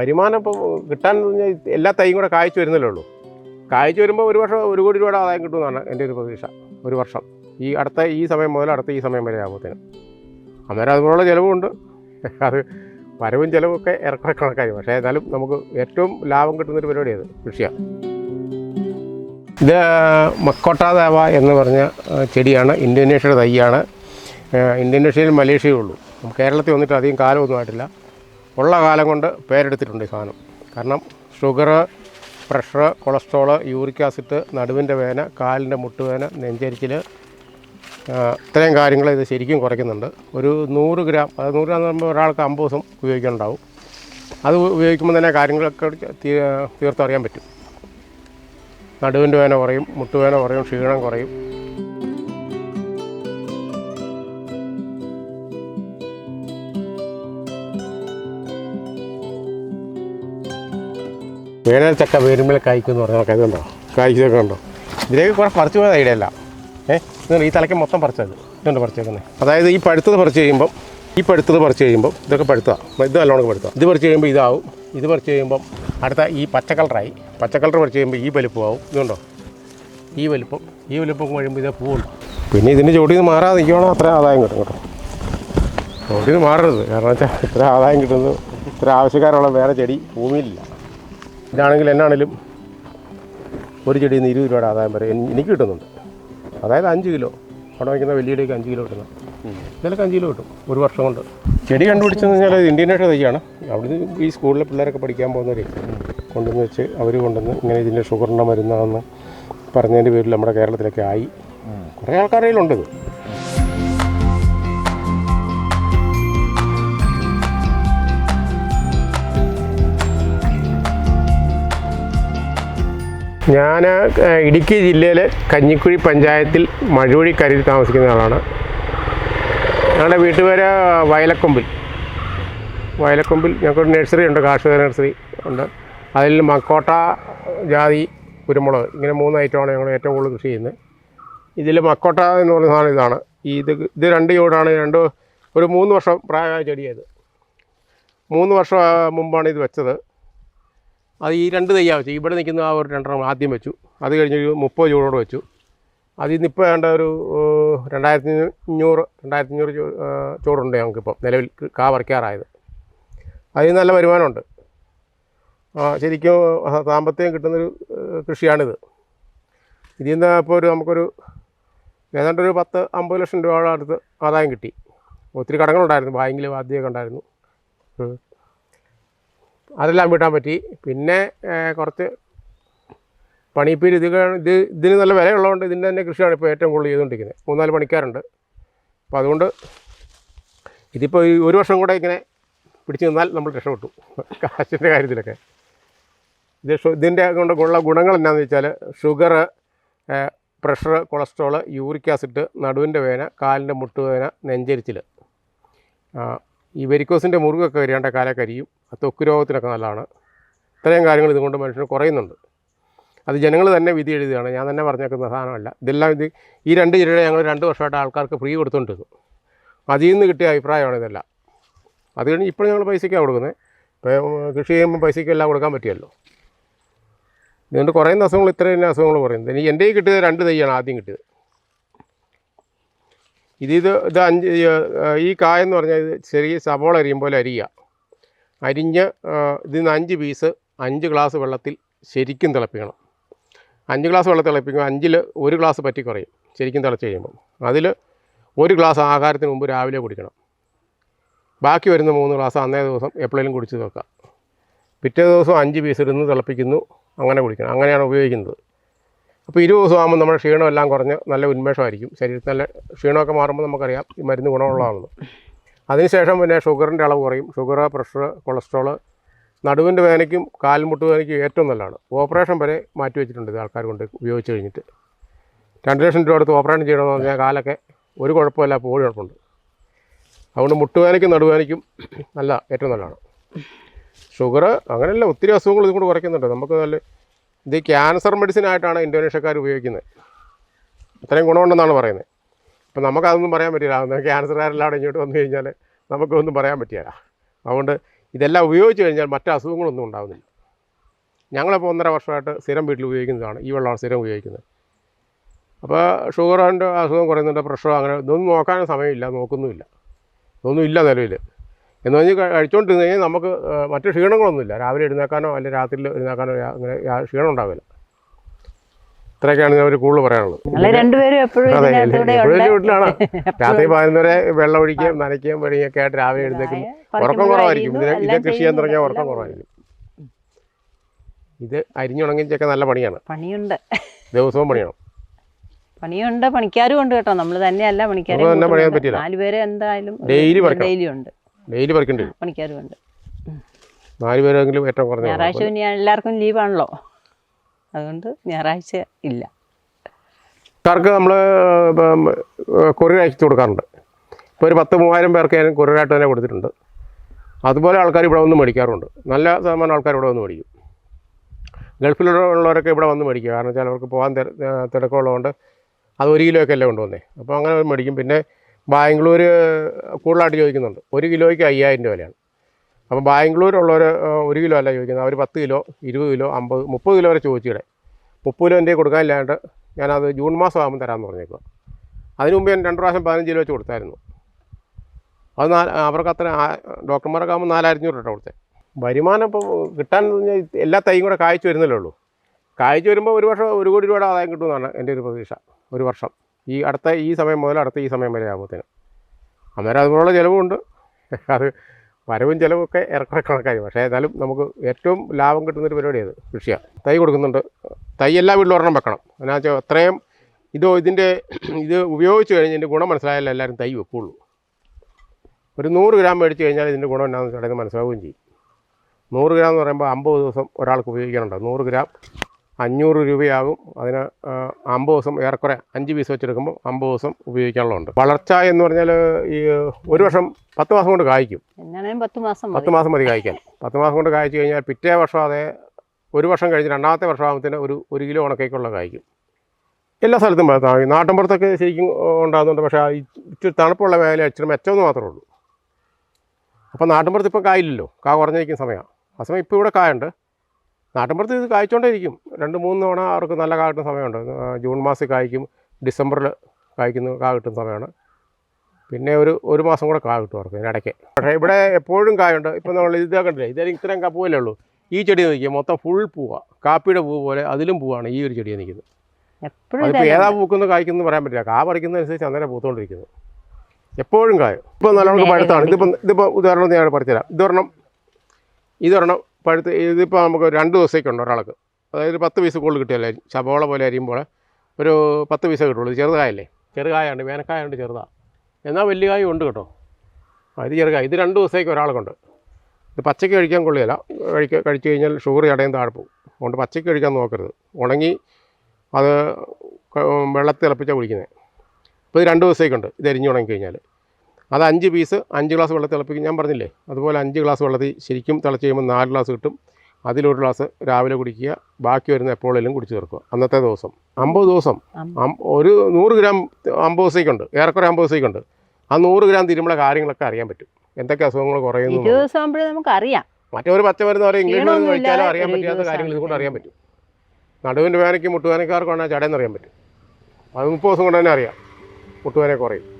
വരുമാനം ഇപ്പോൾ കിട്ടാൻ പറഞ്ഞാൽ എല്ലാ തൈയും കൂടെ കായ്ച്ചു വരുന്നല്ലേ ഉള്ളൂ. കായ്ച്ചു വരുമ്പോൾ ഒരു വർഷം ഒരു കോടി രൂപയുടെ ആദായം കിട്ടുമെന്നാണ് എന്റെ ഒരു പ്രതീക്ഷ ഒരു വർഷം. ഈ അടുത്ത ഈ സമയം മുതൽ അടുത്ത ഈ സമയം വരെ ആകുമ്പോഴത്തേനും അന്നേരം അതുപോലുള്ള ചിലവുണ്ട് അത് വരവും ചിലവൊക്കെ ഏറെക്കുറെ കണക്കായി പക്ഷേ എന്നാലും നമുക്ക് ഏറ്റവും ലാഭം കിട്ടുന്നൊരു പരിപാടി അത് കൃഷിയാണ്. ഇത് മക്കോട്ടാദേവ എന്ന് പറഞ്ഞ ചെടിയാണ് ഇന്തോനേഷ്യയുടെ തൈയാണ്. ഇന്തോനേഷ്യയിൽ മലേഷ്യയും ഉള്ളൂ. കേരളത്തിൽ വന്നിട്ട് അധികം കാലമൊന്നും ആയിട്ടില്ല. ഉള്ള കാലം കൊണ്ട് പേരെടുത്തിട്ടുണ്ട് ഈ സാധനം. കാരണം sugar pressure cholesterol uric acid നടുവിന്റെ വേന കാലിന്റെ മുട്ടുവേന നെഞ്ചരിച്ചിൽ ഇത്രയും കാര്യങ്ങൾ ഇത് ശരിക്കും കുറയ്ക്കുന്നുണ്ട്. ഒരു നൂറ് ഗ്രാം അത് നൂറ് ഗ്രാം പറയുമ്പോൾ ഒരാൾക്ക് അമ്പത് ദിവസം ഉപയോഗിക്കാനുണ്ടാവും. അത് ഉപയോഗിക്കുമ്പോൾ തന്നെ കാര്യങ്ങളൊക്കെ തീർത്തറിയാൻ പറ്റും. നടുവിന്റെ വേന കുറയും മുട്ടുവേന കുറയും ക്ഷീണം കുറയും. വേനൽ ചക്ക വേരുമ്പോൾ കായ്ക്കുമെന്ന് പറഞ്ഞാൽ ഇതുണ്ടോ കായ്ക്കൊക്കെ ഉണ്ടോ? ഇതിലേക്ക് കുറെ പറിച്ചു പോയത് ഐഡിയ അല്ല. ഏഹ് ഈ തലയ്ക്ക് മൊത്തം പറിച്ചത്. ഇതുകൊണ്ട് പറിച്ചേക്കുന്നത് അതായത് ഈ പഴുത്തത് പറിച്ച് കഴിയുമ്പം ഈ പഴുത്തത് പറിച്ച് കഴിയുമ്പോൾ ഇതൊക്കെ പഴുത്തതാണ് ഇത് നല്ലോണം പഴുത്തതാണ് ഇത് പറിച്ച് കഴിയുമ്പോൾ ഇതാവും. ഇത് പറിച്ച് കഴിയുമ്പം അടുത്ത ഈ പച്ച കളറായി. പച്ച കളർ പറിച്ച് കഴിയുമ്പോൾ ഈ വലിപ്പമാവും ഇതുണ്ടോ? ഈ വലിപ്പം. ഈ വലിപ്പം കഴിയുമ്പോൾ ഇതേ പൂവുള്ളൂ പിന്നെ ഇതിന്റെ ചോട്ടിൽ നിന്ന് മാറാതെ നിൽക്കുകയാണോ അത്ര ആദായം കിട്ടും കേട്ടോ. ചോട്ടിൽ നിന്ന് മാറരുത്. കാരണം വെച്ചാൽ ഇത്ര ആദായം കിട്ടുന്നത് ഇത്ര ആവശ്യക്കാരുള്ള വേറെ ചെടി ഭൂമിയിലില്ല. ഇതാണെങ്കിൽ എന്നാണേലും ഒരു ചെടിയിൽ നിന്ന് ഇരുപത് രൂപയുടെ ആദായം വരെ എനിക്ക് കിട്ടുന്നുണ്ട്. അതായത് അഞ്ച് കിലോ. അവിടെ വയ്ക്കുന്ന വലിയ ചെടിക്ക് അഞ്ച് കിലോ കിട്ടുന്നത് ഇതിലൊക്കെ അഞ്ച് കിലോ കിട്ടും ഒരു വർഷം കൊണ്ട്. ചെടി കണ്ടുപിടിച്ചെന്ന് കഴിഞ്ഞാൽ ഇന്ത്യനായിട്ട് തൈയാണ് അവിടുന്ന് ഈ സ്കൂളിലെ പിള്ളേരൊക്കെ പഠിക്കാൻ പോകുന്നവരെ കൊണ്ടുവന്ന് വെച്ച് അവർ കൊണ്ടുവന്ന് ഇങ്ങനെ ഇതിന്റെ ഷുഗറിന്റെ മരുന്നാണെന്ന് പറഞ്ഞതിന്റെ പേരിൽ നമ്മുടെ കേരളത്തിലൊക്കെ ആയി. കുറേ ആൾക്കാരയിലുണ്ട് ഇത്. ഞാൻ ഇടുക്കി ജില്ലയിലെ കഞ്ഞിക്കുഴി പഞ്ചായത്തിൽ മഴുവഴി കരയിൽ താമസിക്കുന്ന ആളാണ്. ഞങ്ങളുടെ വീട്ടുപേര് വയലക്കൊമ്പിൽ. വയലക്കൊമ്പിൽ ഞങ്ങൾക്കൊരു നഴ്സറി ഉണ്ട് കാർഷിക നഴ്സറി ഉണ്ട്. അതിൽ മക്കോട്ട ജാതി കുരുമുളക് ഇങ്ങനെ മൂന്ന് ഐറ്റമാണ് ഞങ്ങൾ ഏറ്റവും കൂടുതൽ കൃഷി ചെയ്യുന്നത്. ഇതിൽ മക്കോട്ട എന്ന് പറയുന്ന സാധനം ഇതാണ്. ഇത് ഇത് രണ്ട് ചൂടാണ് രണ്ട് ഒരു മൂന്ന് വർഷം പ്രായമായ ചെടിയായത് മൂന്ന് വർഷം മുമ്പാണ് ഇത് വെച്ചത്. അത് ഈ രണ്ട് തയ്യാ വെച്ചു ഇവിടെ നിൽക്കുന്ന ആ ഒരു രണ്ടെണ്ണം ആദ്യം വെച്ചു. അത് കഴിഞ്ഞ് ഒരു മുപ്പത് ചൂടോട് വെച്ചു. അതിൽ നിന്ന് ഇപ്പോൾ വേണ്ട ഒരു രണ്ടായിരത്തി അഞ്ഞൂറ് രണ്ടായിരത്തി അഞ്ഞൂറ് ചൂടുണ്ട് ഞങ്ങൾക്കിപ്പം നിലവിൽ കാ പറിക്കാറായത്. അതിൽ നല്ല വരുമാനമുണ്ട്. ശരിക്കും സാമ്പത്തികം കിട്ടുന്നൊരു കൃഷിയാണിത്. ഇതിൽ നിന്ന് ഇപ്പോൾ ഒരു നമുക്കൊരു ഏതാണ്ട് ഒരു പത്ത് അമ്പത് ലക്ഷം രൂപയുടെ അടുത്ത് ആദായം കിട്ടി. ഒത്തിരി കടങ്ങളുണ്ടായിരുന്നു. ബാങ്കിൽ ആദ്യമൊക്കെ ഉണ്ടായിരുന്നു. അതെല്ലാം വീട്ടാൻ പറ്റി. പിന്നെ കുറച്ച് പണിപ്പീര് ഇത് ഇത് ഇതിന് നല്ല വിലയുള്ളതുകൊണ്ട് ഇതിന്റെ തന്നെ കൃഷിയാണ് ഇപ്പോൾ ഏറ്റവും കൂടുതൽ ചെയ്തുകൊണ്ടിരിക്കുന്നത്. മൂന്നാൽ പണിക്കാരുണ്ട്. അപ്പോൾ അതുകൊണ്ട് ഇതിപ്പോൾ ഈ ഒരു വർഷം കൂടെ ഇങ്ങനെ പിടിച്ചു നിന്നാൽ നമ്മൾ രക്ഷപ്പെട്ടു. കാശിന്റെ കാര്യത്തിലൊക്കെ. ഇത് ഇതിന്റെ കൊണ്ട് ഉള്ള ഗുണങ്ങൾ എന്താണെന്ന് വെച്ചാൽ sugar pressure cholesterol uric acid നടുവിന്റെ വേന കാലിന്റെ മുട്ടുവേന നെഞ്ചരിച്ചിൽ ഈ വെരിക്കോസിന്റെ മുറിവൊക്കെ കാലൊക്കെ കരിയും ത്വക്ക് രോഗത്തിനൊക്കെ നല്ലതാണ്. ഇത്രയും കാര്യങ്ങൾ ഇതുകൊണ്ട് മനുഷ്യന് കുറയുന്നുണ്ട്. അത് ജനങ്ങൾ തന്നെ വിധി എഴുതുകയാണ്. ഞാൻ തന്നെ പറഞ്ഞേക്കുന്ന സാധനമല്ല. ഇതെല്ലാം ഇത് ഈ രണ്ട് ജില്ലയുടെ ഞങ്ങൾ രണ്ട് വർഷമായിട്ട് ആൾക്കാർക്ക് ഫ്രീ കൊടുത്തുകൊണ്ടിരുന്നു അതിൽ നിന്ന് കിട്ടിയ അഭിപ്രായമാണ് ഇതെല്ലാം. അത് കഴിഞ്ഞ് ഇപ്പോൾ ഞങ്ങൾ പൈസയ്ക്കാണ് കൊടുക്കുന്നത്. ഇപ്പോൾ കൃഷി ചെയ്യുമ്പോൾ പൈസയ്ക്കെല്ലാം കൊടുക്കാൻ പറ്റിയല്ലോ. ഇതുകൊണ്ട് കുറയുന്ന അസുഖങ്ങൾ ഇത്രയും തന്നെ അസുഖങ്ങൾ പറയുന്നത് എനിക്ക് എന്റെ കിട്ടിയത് രണ്ട് തൈയാണ് ആദ്യം കിട്ടിയത്. ഇത് ഇത് ഇത് അഞ്ച് ഈ കായെന്ന് പറഞ്ഞാൽ ഇത് ചെറിയ സവോള അരിയും പോലെ അരിയുക അരിഞ്ഞ് ഇതിൽ നിന്ന് അഞ്ച് പീസ് അഞ്ച് ഗ്ലാസ് വെള്ളത്തിൽ ശരിക്കും തിളപ്പിക്കണം. അഞ്ച് ഗ്ലാസ് വെള്ളത്തിൽ തിളപ്പിക്കുമ്പോൾ അഞ്ചിൽ ഒരു ഗ്ലാസ് പറ്റി കുറയും. ശരിക്കും തിളച്ച് കഴിയുമ്പോൾ അതിൽ ഒരു ഗ്ലാസ് ആഹാരത്തിന് മുമ്പ് രാവിലെ കുടിക്കണം. ബാക്കി വരുന്ന മൂന്ന് ഗ്ലാസ് അന്നേ ദിവസം എപ്പോഴേലും കുടിച്ച് തീർക്കാം പിറ്റേ ദിവസം അഞ്ച് പീസ് ഇടുന്ന് തിളപ്പിക്കുന്നു അങ്ങനെ കുടിക്കണം. അങ്ങനെയാണ് ഉപയോഗിക്കുന്നത്. അപ്പോൾ ഇരുപത് ദിവസം ആകുമ്പോൾ നമ്മുടെ ക്ഷീണമെല്ലാം കുറഞ്ഞ് നല്ല ഉന്മേഷമായിരിക്കും. ശരീരത്തിൽ നല്ല ക്ഷീണമൊക്കെ മാറുമ്പോൾ നമുക്കറിയാം ഈ മരുന്ന് ഗുണമുള്ളതാണെന്ന്. അതിനുശേഷം പിന്നെ ഷുഗറിന്റെ അളവ് കുറയും. ഷുഗർ പ്രഷർ കൊളസ്ട്രോൾ നടുവിന്റെ വേദനയ്ക്കും കാൽമുട്ട് വേദനയ്ക്കും ഏറ്റവും നല്ലതാണ്. ഓപ്പറേഷൻ വരെ മാറ്റി വെച്ചിട്ടുണ്ട് ഇത് ആൾക്കാർ കൊണ്ട് ഉപയോഗിച്ച് കഴിഞ്ഞിട്ട്. രണ്ട് ലക്ഷം രൂപ അടുത്ത് ഓപ്പറേഷൻ ചെയ്യണമെന്ന് പറഞ്ഞാൽ കാലൊക്കെ ഒരു കുഴപ്പമില്ല അപ്പോൾ ഒരു കുഴപ്പമുണ്ട്. അതുകൊണ്ട് മുട്ടുവേദനയ്ക്കും നടുവേദനയ്ക്കും നല്ല ഏറ്റവും നല്ലതാണ്. ഷുഗർ അങ്ങനെയല്ല ഒത്തിരി അസുഖങ്ങൾ ഇതും കൂടെ കുറയ്ക്കുന്നുണ്ട്. നമുക്ക് നല്ല ഇത് ക്യാൻസർ മെഡിസിൻ ആയിട്ടാണ് ഇന്തോനേഷ്യക്കാർ ഉപയോഗിക്കുന്നത്. അത്രയും ഗുണമുണ്ടെന്നാണ് പറയുന്നത്. അപ്പം നമുക്കതൊന്നും പറയാൻ പറ്റില്ല. അന്ന് ക്യാൻസർകാരെല്ലാം ഇങ്ങോട്ട് വന്നു കഴിഞ്ഞാൽ നമുക്കൊന്നും പറയാൻ പറ്റില്ല. അതുകൊണ്ട് ഇതെല്ലാം ഉപയോഗിച്ച് കഴിഞ്ഞാൽ മറ്റു അസുഖങ്ങളൊന്നും ഉണ്ടാകുന്നില്ല ഞങ്ങളിപ്പോൾ ഒന്നര വർഷമായിട്ട് സ്ഥിരം വീട്ടിൽ ഉപയോഗിക്കുന്നതാണ്. ഈ വെള്ളമാണ് സ്ഥിരം ഉപയോഗിക്കുന്നത്. അപ്പോൾ ഷുഗറിന്റെ അസുഖം കുറയുന്നുണ്ട് പ്രഷറോ അങ്ങനെ ഇതൊന്നും നോക്കാനും സമയമില്ല നോക്കുന്നുമില്ല. ഇതൊന്നും ഇല്ല നിലവിൽ. എന്ന് പറഞ്ഞ് കഴിച്ചുകൊണ്ടിരുന്നു കഴിഞ്ഞാൽ നമുക്ക് മറ്റ് ക്ഷീണങ്ങളൊന്നുമില്ല. രാവിലെ എഴുന്നേക്കാനോ അല്ലെങ്കിൽ രാത്രിയിൽ എഴുന്നേക്കാനോ അങ്ങനെ ക്ഷീണം ഉണ്ടാവില്ല. ഇത്രയൊക്കെയാണ് ഒരു കൂടുതൽ പറയാനുള്ളത്. വീട്ടിലാണ്. രാത്രി പതിനൊന്നര വെള്ളം ഒഴിക്കുകയും നനയ്ക്കുകയും വെളിയൊക്കെ ആയിട്ട് രാവിലെ എഴുന്നേക്കും ഉറക്കം കുറവായിരിക്കും. ഇതിനെ ഇത് കൃഷി ചെയ്യാൻ തുടങ്ങിയാൽ ഉറക്കം കുറവായിരിക്കും. ഇത് അരിഞ്ഞുണങ്ങിച്ചൊക്കെ നല്ല പണിയാണ്. പണിയുണ്ട്. ദിവസവും പണിയാണ്. പണിയുണ്ട് പണിക്കാരും ഉണ്ട് കേട്ടോ. നമ്മൾ തന്നെയല്ല പണിക്കാരും. നാലുപേരെ എന്തായാലും ഡെയിലി. ഡെയിലി ഉണ്ട്. ഡെയിലി പണിക്കാരും ഉണ്ട്. നാലുപേരെങ്കിലും ഏറ്റവും കുറഞ്ഞ ഞായറാഴ്ച പിന്നെ എല്ലാവർക്കും ലീവാണല്ലോ. അതുകൊണ്ട് ഞായറാഴ്ച ഇല്ല. ആൾക്കാർക്ക് നമ്മൾ കൊറിയർ അയച്ചു കൊടുക്കാറുണ്ട്. ഇപ്പോൾ ഒരു പത്ത് മൂവായിരം പേർക്ക് ഞാൻ കൊറിയറായിട്ട് തന്നെ കൊടുത്തിട്ടുണ്ട്. അതുപോലെ ആൾക്കാർ ഇവിടെ വന്ന് മേടിക്കാറുണ്ട്. നല്ല ശതമാനം ആൾക്കാർ ഇവിടെ വന്ന് മേടിക്കും. ഗൾഫിലുള്ളവരൊക്കെ ഇവിടെ വന്ന് മേടിക്കുക കാരണം വെച്ചാൽ അവർക്ക് പോകാൻ തിര- തിരക്കുള്ളതുകൊണ്ട് അത് ഒരു കിലോ ഒക്കെ അല്ലേ കൊണ്ടുവന്നേ. അപ്പോൾ അങ്ങനെ മേടിക്കും. പിന്നെ ബാംഗ്ലൂർ കൂടുതലായിട്ട് ചോദിക്കുന്നുണ്ട്. ഒരു കിലോയ്ക്ക് അയ്യായിരം രൂപ വിലയാണ്. അപ്പോൾ ബാംഗ്ലൂരുള്ളവർ ഒരു കിലോ അല്ല ചോദിക്കുന്നത്. അവർ പത്ത് കിലോ ഇരുപത് കിലോ അമ്പത് മുപ്പത് കിലോ വരെ ചോദിച്ചിടെ. മുപ്പത് കിലോ എന്റെ കൊടുക്കാനില്ലാണ്ട് ഞാനത് ജൂൺ മാസം ആകുമ്പോൾ തരാമെന്ന് പറഞ്ഞേക്കുക അതിനു മുമ്പ് ഞാൻ രണ്ട് പ്രാവശ്യം പതിനഞ്ച് കിലോ വെച്ച് കൊടുത്തായിരുന്നു. അത് നാല് അവർക്ക് അത്ര ഡോക്ടർമാരൊക്കെ ആകുമ്പോൾ രൂപ കൊടുത്തത് വരുമാനം ഇപ്പോൾ കിട്ടാൻ എല്ലാ തൈയും കൂടെ കായ്ച്ചു വരുന്നല്ലേ ഉള്ളൂ. കായ്ച്ചു വരുമ്പോൾ ഒരു വർഷം ഒരു കോടി രൂപയുടെ ആദായം കിട്ടുമെന്നാണ് എന്റെ ഒരു പ്രതീക്ഷ ഒരു വർഷം. ഈ അടുത്ത ഈ സമയം മുതൽ അടുത്ത ഈ സമയം വരെ ആകുമ്പോഴത്തേനും അന്നേരം അതുപോലുള്ള ചിലവുണ്ട്. അത് വരവും ചിലവൊക്കെ ഏറെക്കുറെ കണക്കായി പക്ഷേ ഏതായാലും നമുക്ക് ഏറ്റവും ലാഭം കിട്ടുന്നൊരു പരിപാടിയത് കൃഷിയാണ് തൈ കൊടുക്കുന്നുണ്ട്. തൈ എല്ലാ വീട്ടിലും ഒരെണ്ണം വെക്കണം. എന്നാ വെച്ചാൽ അത്രയും ഇതോ ഇതിന്റെ ഇത് ഉപയോഗിച്ച് കഴിഞ്ഞ് ഇതിന്റെ ഗുണം മനസ്സിലായാലും എല്ലാവരും തൈ വെക്കുള്ളൂ. ഒരു നൂറ് ഗ്രാം മേടിച്ച് കഴിഞ്ഞാൽ ഇതിന്റെ ഗുണം എന്നാന്ന് വെച്ചാൽ മനസ്സിലാവുകയും ചെയ്യും. നൂറ് ഗ്രാം എന്ന് പറയുമ്പോൾ അമ്പത് ദിവസം ഒരാൾക്ക് ഉപയോഗിക്കാനുണ്ട്? നൂറ് ഗ്രാം അഞ്ഞൂറ് രൂപയാകും. അതിന് അമ്പത് ദിവസം ഏറെക്കുറെ അഞ്ച് പീസ് വെച്ചെടുക്കുമ്പോൾ അമ്പത് ദിവസം ഉപയോഗിക്കാനുള്ളതുണ്ട്. വളർച്ച എന്ന് പറഞ്ഞാൽ ഈ ഒരു വർഷം പത്ത് മാസം കൊണ്ട് കായ്ക്കും. പത്ത് മാസം പത്ത് മാസം മതി കായ്ക്കാൻ. പത്ത് മാസം കൊണ്ട് കായ്ച്ചു കഴിഞ്ഞാൽ പിറ്റേ വർഷം അതേ ഒരു വർഷം കഴിഞ്ഞ് രണ്ടാമത്തെ വർഷം ആകുമ്പോഴത്തേന് ഒരു ഒരു കിലോ ഉണക്കേക്കുള്ള കായ്ക്കും. എല്ലാ സ്ഥലത്തും താങ്ങി നാട്ടിൻപുറത്തൊക്കെ ശരിക്കും ഉണ്ടാകുന്നുണ്ട്. പക്ഷേ ഈ ഇച്ചിരി തണുപ്പുള്ള മേഖല ഇച്ചിരി മെച്ചമെന്ന് മാത്രമേ ഉള്ളൂ. അപ്പോൾ നാട്ടിൻപുറത്ത് ഇപ്പം കായില്ലല്ലോ. കാ കുറഞ്ഞിരിക്കുന്ന സമയമാണ്. ആ സമയം ഇപ്പോൾ ഇവിടെ കായുണ്ട്. നാട്ടിൻപുറത്ത് ഇത് കായ്ച്ചുകൊണ്ടേയിരിക്കും രണ്ട് മൂന്ന് തവണ അവർക്ക് നല്ല കാ കിട്ടുന്ന സമയമുണ്ട്. ജൂൺ മാസത്തിൽ കായ്ക്കും ഡിസംബറിൽ കായ്ക്കുന്ന കാ കിട്ടുന്ന സമയമാണ്. പിന്നെ ഒരു ഒരു മാസം കൂടെ കാ കിട്ടും അവർക്ക് ഇതിനിടയ്ക്ക് പക്ഷേ ഇവിടെ എപ്പോഴും കായുണ്ട്. ഇപ്പം നമ്മൾ ഇത് കണ്ടില്ലേ? ഇതായാലും ഇത്രയും പൂവല്ലേ ഉള്ളൂ? ഈ ചെടി നിൽക്കുക മൊത്തം ഫുൾ പൂവാണ് കാപ്പിയുടെ പൂ പോലെ അതിലും പൂവാണ് ഈ ഒരു ചെടി നിൽക്കുന്നത്. അതിപ്പോൾ ഏതാ പൂക്കുന്നു കായ്ക്കുന്നു പറയാൻ പറ്റില്ല. കാ പറിക്കുന്നതനുസരിച്ച് അങ്ങനെ പൂത്തുകൊണ്ടിരിക്കുന്നു എപ്പോഴും കായും. ഇപ്പോൾ നല്ലോണം പഴുത്താണ് ഇതിപ്പം ഇതിപ്പോൾ ഉദാഹരണം ഞാൻ പഠിച്ചുതരാം ഇതൊരെണ്ണം ഇതൊരെണ്ണം പഴുത്ത് ഇതിപ്പോൾ നമുക്ക് രണ്ട് ദിവസത്തേക്കുണ്ട് ഒരാൾക്ക്. അതായത് പത്ത് പീസ് കൂടുതൽ കിട്ടിയല്ലേ? ശബോള പോലെ അരിയുമ്പോൾ ഒരു പത്ത് പീസേ കിട്ടുള്ളൂ. ചെറുതായല്ലേ? ചെറുകായുണ്ട് വേനക്കായുണ്ട് ചെറുതാണ് എന്നാൽ വലിയ കായ ഉണ്ട് കേട്ടോ. ഇത് ചെറുകായ. ഇത് രണ്ട് ദിവസത്തേക്ക് ഒരാൾക്കുണ്ട്. ഇത് പച്ചയ്ക്ക് കഴിക്കാൻ കൊള്ളില്ല. കഴിക്ക കഴിച്ചു കഴിഞ്ഞാൽ ഷുഗർ ചടയും താഴെ പോകും. അതുകൊണ്ട് പച്ചയ്ക്ക് കഴിക്കാൻ നോക്കരുത്. ഉണങ്ങി അത് വെള്ളത്തിൽ കുടിക്കുന്നത് ഇപ്പോൾ ഇത് രണ്ട് ദിവസത്തേക്കുണ്ട്. ഇത് എരിഞ്ഞ് ഉണങ്ങി കഴിഞ്ഞാൽ അത് അഞ്ച് പീസ് അഞ്ച് ഗ്ലാസ് വെള്ളത്തിൽ തിളപ്പിക്കും. ഞാൻ പറഞ്ഞില്ലേ അതുപോലെ അഞ്ച് ഗ്ലാസ് വെള്ളത്തിൽ ശരിക്കും തിളച്ച് കഴിയുമ്പോൾ നാല് ഗ്ലാസ് കിട്ടും. അതിലൊരു ഗ്ലാസ് രാവിലെ കുടിക്കുക ബാക്കി വരുന്ന എപ്പോഴെങ്കിലും കുടിച്ചു തീർക്കുക. അന്നത്തെ ദിവസം. അമ്പത് ദിവസം. ഒരു നൂറ് ഗ്രാം അമ്പത് ദിവസത്തേക്കുണ്ട്. ഏറെക്കുറെ അമ്പത് ദിവസത്തേക്കുണ്ട്. ആ നൂറ് ഗ്രാം തിരുമ്പള കാര്യങ്ങളൊക്കെ അറിയാൻ പറ്റും. എന്തൊക്കെ അസുഖങ്ങൾ കുറയുന്നു നമുക്ക് അറിയാം മറ്റൊരു പച്ചമരുന്ന് പറയും ഇംഗ്ലീഷ് മരുന്ന് ക്ഷീണമൊന്നും കഴിച്ചാലും അറിയാൻ പറ്റാത്ത കാര്യങ്ങൾ ഇതുകൊണ്ട് അറിയാൻ പറ്റും. നടുവിന്റെ വേനയ്ക്ക് മുട്ടുവേനക്കാർക്കാണെങ്കിൽ ചടയെന്ന് അറിയാൻ പറ്റും. അത് മുപ്പത് ദിവസം കൊണ്ട് തന്നെ അറിയാം. മുട്ടുവേനെ കുറയും.